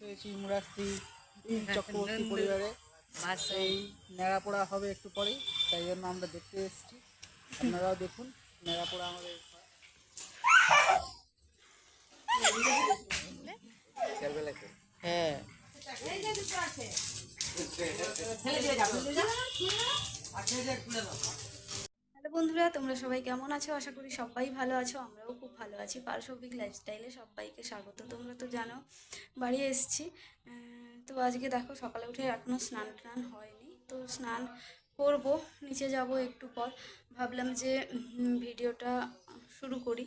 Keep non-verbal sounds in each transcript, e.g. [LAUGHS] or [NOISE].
পেয়েছি মুরাস্তি চক্রবর্তী পরিবারে। এই নেড়াপোড়া হবে একটু পরেই তাই জন্য আমরা দেখতে এসেছি। আপনারাও দেখুন নেড়াপোড়া আমাদের হ্যাঁ। হ্যালো বন্ধুরা, তোমরা সবাই কেমন আছো? আশা করি সবাই ভালো আছো, আমরাও খুব ভালো আছি। পারসৌভিক লাইফস্টাইলে সবাইকে স্বাগত। তোমরা তো জানো, বাড়ি এসেছি। তো আজকে দেখো, সকালে উঠে এখনও স্নান টান হয়নি। তো স্নান করব, নিচে যাব একটু পর। ভাবলাম যে ভিডিওটা শুরু করি।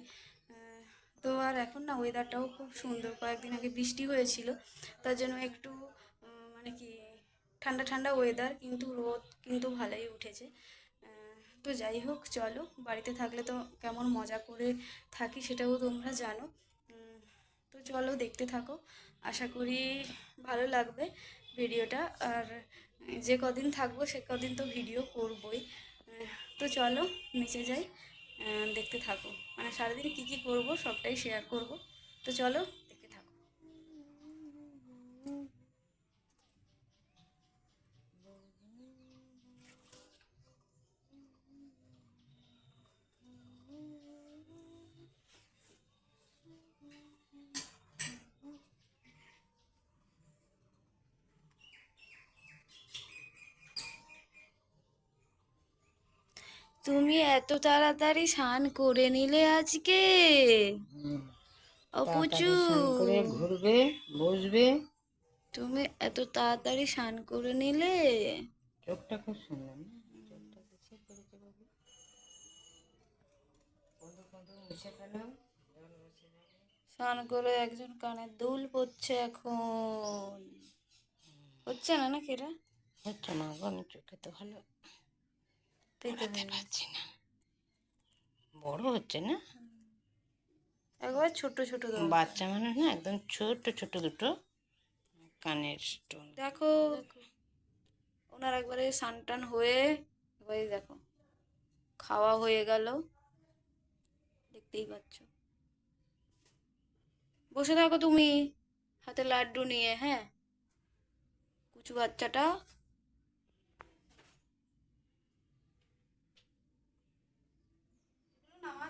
তো আর এখন না ওয়েদারটাও খুব সুন্দর। কয়েকদিন আগে বৃষ্টি হয়েছিল। তার জন্য একটু মানে কি, ঠান্ডা ঠান্ডা ওয়েদার কিন্তু রোদ কিন্তু ভালোই উঠেছে। তো যাই হোক, চলো। বাড়িতে থাকলে তো কেমন মজা করে থাকি সেটাও তোমরা জানো। তো চলো দেখতে থাকো। আশা করি ভালো লাগবে ভিডিওটা। আর যে কদিন থাকব সে কদিন তো ভিডিও করবই। তো চলো নিচে যাই দেখতে থাকো। মানে সারাদিন কী কী করব সবটাই শেয়ার করব। তো চলো তুমি এত তাড়াতাড়ি স্নান করে নিলে আজকে? অপুচু করে ঘুরবে বসবে। তুমি এত তাড়াতাড়ি স্নান করে নিলে? চোখটা খুব সুন্দর না? চোখটা করেছে বাবু। মুছে স্নান করে একজন কানের দুল পড়ছে এখন। হচ্ছে না নাকি রে হচ্ছে না চোখে তো ভালো পেতে। পাচ্ছি না। বড় হচ্ছে না? একবার ছোট ছোট বাচ্চা মানুষ না একদম ছোট ছোট দুটো কানের স্টোন দেখো ওনার একবারে স্নান টান হয়ে এবারে দেখো খাওয়া হয়ে গেল। দেখতেই পাচ্ছ। বসে থাকো তুমি হাতে লাড্ডু নিয়ে হ্যাঁ? কুচু বাচ্চাটা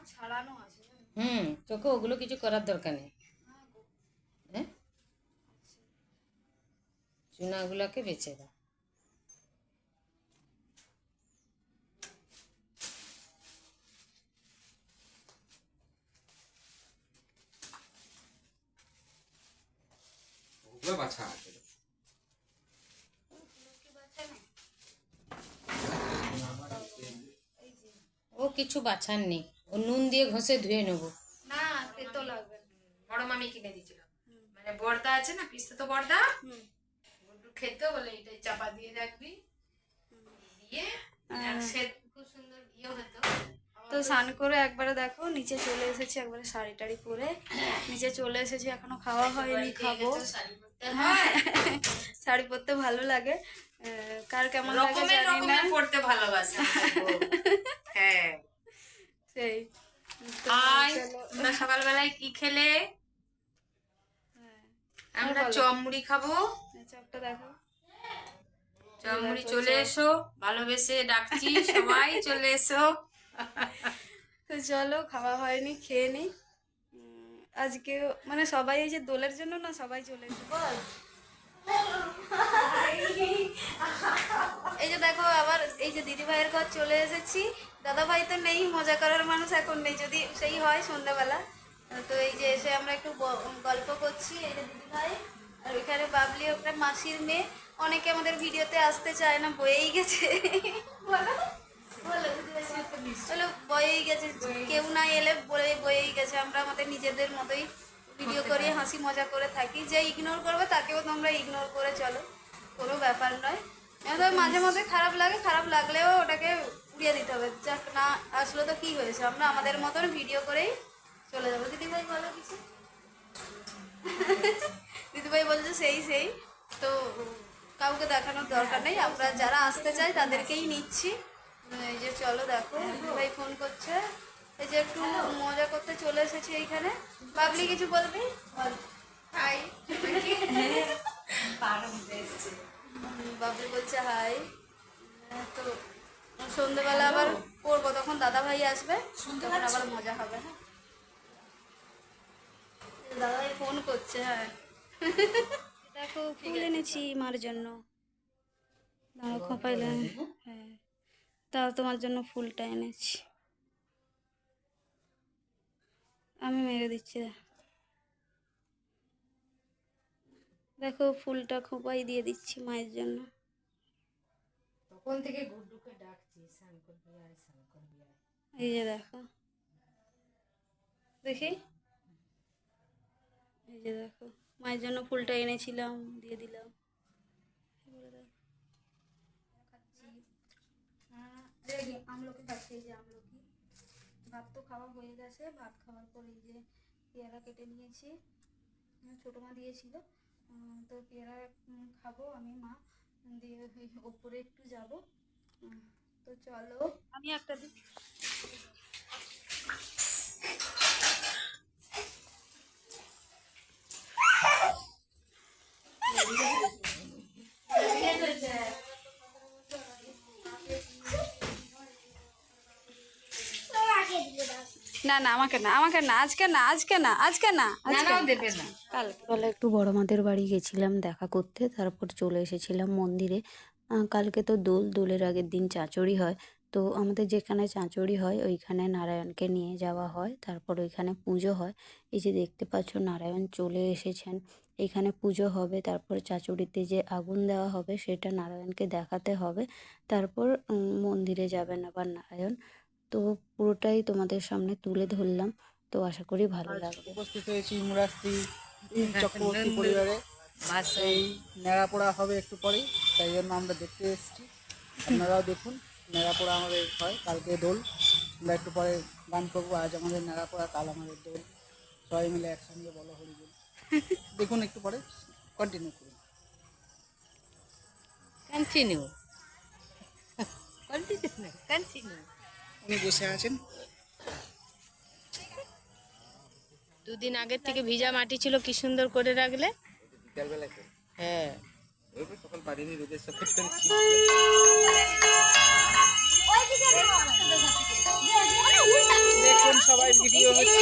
ছাড়ানো আছে হুম তোকে ওগুলো কিছু করার দরকার নেই। হ্যাঁ চুনাগুলোকে বেছে দাও ওগুলো বাছা আছে। ও কিছু বাছার নেই। ও নুন দিয়ে ঘষে ধুয়ে নেব। না তেতো লাগবে। বড় মামি কিনে দিয়েছিল। মানে বর্দা আছে না পিস্তা তো বর্দা। গুড্ডু বলে এটাই চাপা দিয়ে রাখবি। দিয়ে খুব সুন্দর ইয়ে হতো। তো স্নান করে একবারে দেখো নিচে চলে এসেছি একবারে শাড়ি টাড়ি পরে। নিচে চলে এসেছি এখনও খাওয়া হয়নি খাব। শাড়ি পরতে হ্যাঁ। শাড়ি পরতে ভালো লাগে। কার কেমন লাগে রকমের জানি না। পড়তে ভালোবাসে হ্যাঁ। সেই। চলো। তোমরা সকালবেলায় কি খেলে? হ্যাঁ, আমরা বলো। চমড়ি খাব। চপটা দেখো। চমড়ি চলে এসো। ভালোবেসে ডাকছি [LAUGHS] সবাই চলে এসো। তো চলো খাওয়া হয়নি খেয়ে উম, আজকে মানে সবাই এই যে দোলের জন্য না সবাই চলে এসো বল। [LAUGHS] এই যে দেখো আবার এই যে দিদি ভাইয়ের ঘর চলে এসেছি। দাদা ভাই তো নেই মজা করার মানুষ এখন নেই যদি সেই হয় সন্ধ্যাবেলা। তো এই যে এসে আমরা একটু গল্প করছি এই যে দিদি ভাই আর ওইখানে বাবলি ওটা মাসির মেয়ে। অনেকে আমাদের ভিডিওতে আসতে চায় না বয়েই গেছে। বলো বয়েই গেছে। কেউ না এলে বলে বয়েই গেছে আমরা আমাদের নিজেদের মতোই ভিডিও করে হাসি মজা করে থাকি। যে ইগনোর করবে তাকেও তোমরা ইগনোর করে চলো। কোনো ব্যাপার নয়। মাঝে মধ্যে খারাপ লাগে খারাপ লাগলেও ওটাকে উড়িয়ে দিতে হবে। যাক না আসলে তো কি হয়েছে? আমরা আমাদের মতন ভিডিও করেই চলে যাব। দিদিভাই বলো কিছু? [LAUGHS] দিদিভাই বলছে সেই সেই। তো কাউকে দেখানোর দরকার নেই। আমরা যারা আসতে চাই তাদেরকেই নিচ্ছি। এই যে চলো দেখো দিদিভাই ফোন করছে। এই যে একটু মজা করতে চলে এসেছি এইখানে। বাবলি কিছু বলবি? হাই বারণ এসছে বাবু বলছে হাই তো সন্ধ্যেবেলা আবার করব তখন দাদা ভাই আসবে তখন আবার মজা হবে হ্যাঁ। দাদা ভাই ফোন করছে হ্যাঁ। দেখো ফুল এনেছি মার জন্য। দাঁড়ো খোপাইলে হ্যাঁ। তা তোমার জন্য ফুলটা এনেছি। আমি মেরে দিচ্ছি। দেখো ফুলটা খোপাই দিয়ে দিচ্ছি মায়ের জন্য। তখন থেকে গুড্ডুকে ডাকছি স্নান করবি আয় স্নান করবি আয় এই যে দেখো। দেখি। এই যে দেখো। মায়ের জন্য ফুলটা এনেছিলাম দিয়ে দিলাম। হ্যাঁ, আমলকি খাচ্ছি এই যে আমলকি। ভাত তো খাওয়া হয়ে গেছে। ভাত খাওয়ার পর এই যে পেয়ারা কেটে নিয়েছি। ছোটো মা দিয়েছিল। তো পেয়ারা খাব আমি, মা। দিয়ে ওপরে একটু যাব। তো চলো। আমি একটা দিই। না না আমাকে না আমাকে না আজকে না আজকে না আজকে না দেবে না। কালকে একটু বড় মাদের বাড়ি গেছিলাম দেখা করতে তারপর চলে এসেছিলাম মন্দিরে। কালকে তো দোল দোলের আগের দিন চাঁচড়ি হয়। তো আমাদের যেখানে চাঁচড়ি হয় ওইখানে নারায়ণকে নিয়ে যাওয়া হয় তারপর ওইখানে পুজো হয়। এই যে দেখতে পাচ্ছ নারায়ণ চলে এসেছেন। এখানে পুজো হবে তারপর চাঁচড়িতে যে আগুন দেওয়া হবে সেটা নারায়ণকে দেখাতে হবে। তারপর মন্দিরে যাবেন আবার নারায়ণ। তো পুরোটাই তোমাদের সামনে তুলে ধরলাম। তো আশা করি ভালো লাগবে। উপস্থিত হয়েছি মুরাস্তি চক্রবর্তী পরিবারে। বাস এই নেড়াপোড়া হবে একটু পরেই তাই জন্য আমরা দেখতে এসেছি। আপনারাও দেখুন নেড়াপোড়া আমাদের হয় কালকে দোল। আমরা একটু পরে গান করব আজ আমাদের নেড়াপোড়া কাল আমাদের দোল। সবাই মিলে একসঙ্গে বলো হরি বল। [LAUGHS] দেখুন একটু পরে কন্টিনিউ করুন। কন্টিনিউ কন্টিনিউ কন্টিনিউ উনি বসে আছেন। দুদিন আগের থেকে ভিজা মাটি ছিল কি সুন্দর করে রাখলে? হ্যাঁ। দেখুন সবাই ভিডিও হচ্ছে।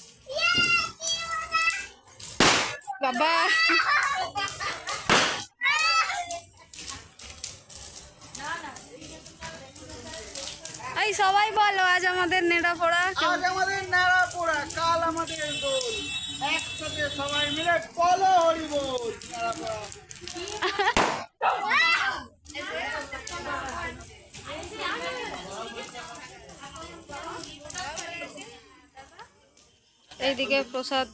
বাবা। এই সবাই বলো, আজ আমাদের নেড়া পোড়া আজ আমাদের নেড়াপোড়া কাল আমাদের দোল। একসাথে সবাই মিলে বলো হরি এইদিকে প্রসাদ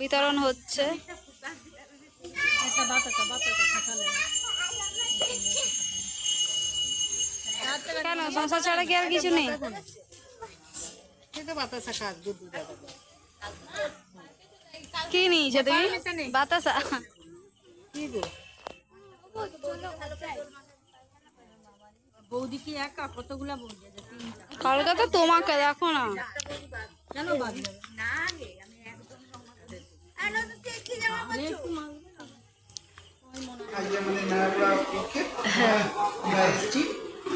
বিতরণ হচ্ছে। কেন? ছাড়া কি আর কিছু নেই? কি নিয়েছো তুমি? বাতাসা? বৌদি কি একা? কতগুলা বৌদি আছে? কালকে তো তোমাকে দেখো না।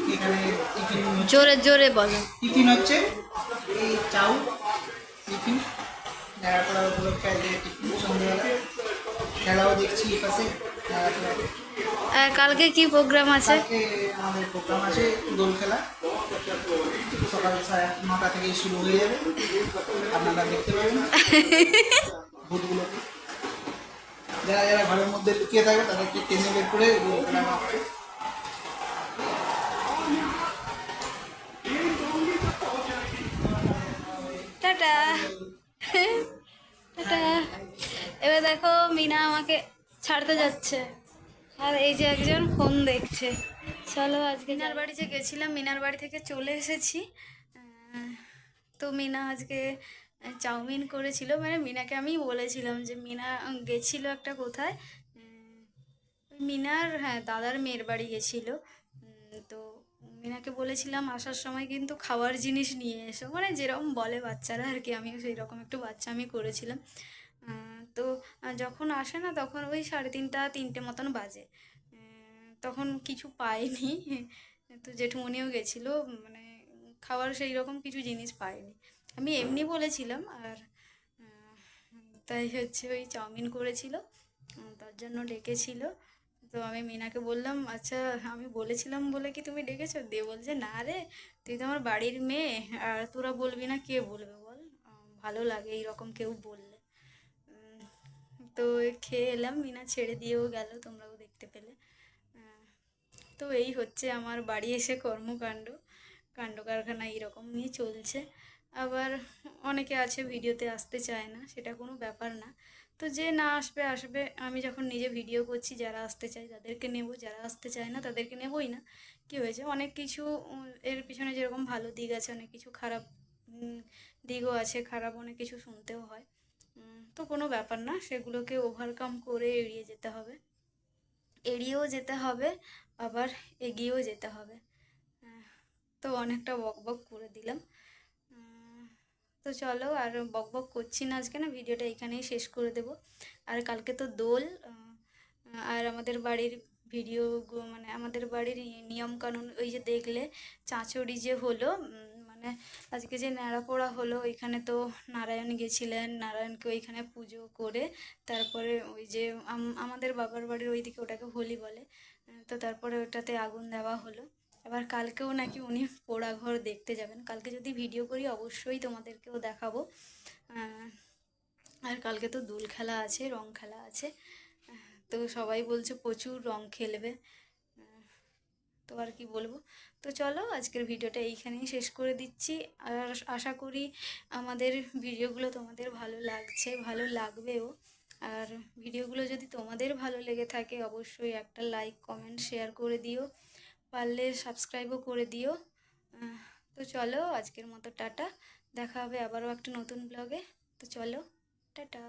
টিফিন জোরে জোরে বলো। টিফিন হচ্ছে এই চাউ টিফিন। নারায়ণপুরা উপলক্ষে আজকে টিফিন সন্ধ্যাবেলা। খেলাও দেখছি এই কালকে কি প্রোগ্রাম আছে? আমাদের প্রোগ্রাম আছে দোল খেলা। শুরু যারা যারা মধ্যে লুকিয়ে করে টাটা। টাটা। এবার দেখো, মিনা আমাকে ছাড়তে যাচ্ছে। আর এই যে একজন ফোন দেখছে। চলো আজকে মিনার বাড়ি যে গেছিলাম, মিনার বাড়ি থেকে চলে এসেছি। তো মিনা আজকে চাউমিন করেছিল। মানে মিনাকে আমি বলেছিলাম যে মিনা গেছিল একটা কোথায়। মিনার হ্যাঁ দাদার মেয়ের বাড়ি গেছিল। তো মিনাকে বলেছিলাম, আসার সময় কিন্তু খাওয়ার জিনিস নিয়ে এসো। মানে যেরকম বলে বাচ্চারা আর কি, আমিও সেই রকম একটু বাচ্চা আমি করেছিলাম। তো যখন আসে না, তখন ওই সাড়ে তিনটা, তিনটে মতন বাজে। তখন কিছু পাইনি। তো জেঠুমনিও গেছিল মানে খাওয়ার সেই রকম কিছু জিনিস পাইনি। আমি এমনি বলেছিলাম, আর তাই হচ্ছে ওই চাউমিন করেছিল তার জন্য ডেকেছিল। তো আমি মিনাকে বললাম আচ্ছা আমি বলেছিলাম বলে কি তুমি ডেকেছো? দিয়ে বলছে, না রে, তুই তো আমার বাড়ির মেয়ে, আর তোরা বলবি না কে বলবে বল? ভালো লাগে এইরকম কেউ বললে। তো খেয়ে এলাম, মিনা ছেড়ে দিয়েও গেল, তোমরাও দেখতে পেলে। তো এই হচ্ছে আমার বাড়ি এসে কর্মকাণ্ড। কাণ্ড কারখানা এইরকমই চলছে। আবার অনেকে আছে ভিডিওতে আসতে চায় না, সেটা কোনো ব্যাপার না। তো যে না আসবে আসবে। আমি যখন নিজে ভিডিও করছি, যারা আসতে চায় তাদেরকে নেব, যারা আসতে চায় না তাদেরকে নেবই না। কি হয়েছে? অনেক কিছু এর পিছনে যেরকম ভালো দিক আছে, অনেক কিছু খারাপ দিকও আছে, খারাপ অনেক কিছু শুনতেও হয়। তো কোনো ব্যাপার না, সেগুলোকে ওভারকাম করে এড়িয়ে যেতে হবে। এড়িয়েও যেতে হবে। আবার এগিয়েও যেতে হবে। তো অনেকটা বকবক করে দিলাম। তো চলো আর বকবক করছি না আজকে না, ভিডিওটা এখানেই শেষ করে দেব। আর কালকে তো দোল আর আমাদের বাড়ির ভিডিও মানে আমাদের বাড়ির নিয়মকানুন ওই যে দেখলে চাঁচড়ি যে হলো মানে আজকে যে ন্যাড়া পোড়া হলো, ওইখানে তো নারায়ণ গেছিলেন, নারায়ণকে ওইখানে পুজো করে তারপরে ওই যে আমাদের বাবার বাড়ির ওইদিকে ওটাকে হোলি বলে। তো তারপরে ওটাতে আগুন দেওয়া হলো। এবার কালকেও নাকি উনি পোড়া ঘর দেখতে যাবেন। কালকে যদি ভিডিও করি, অবশ্যই তোমাদেরকেও দেখাবো। আর কালকে তো দোল খেলা আছে, রং খেলা আছে। তো সবাই বলছে প্রচুর রং খেলবে। তো আর কি বলব? তো চলো, আজকের ভিডিওটা এইখানেই শেষ করে দিচ্ছি। আর আশা করি আমাদের ভিডিওগুলো তোমাদের ভালো লাগছে, ভালো লাগবেও। আর ভিডিওগুলো যদি তোমাদের ভালো লেগে থাকে, অবশ্যই একটা লাইক কমেন্ট শেয়ার করে দিও। পারলে সাবস্ক্রাইবও করে দিও। তো চলো, আজকের মতো টাটা। দেখা হবে আবারও একটা নতুন ব্লগে তো চলো, টাটা।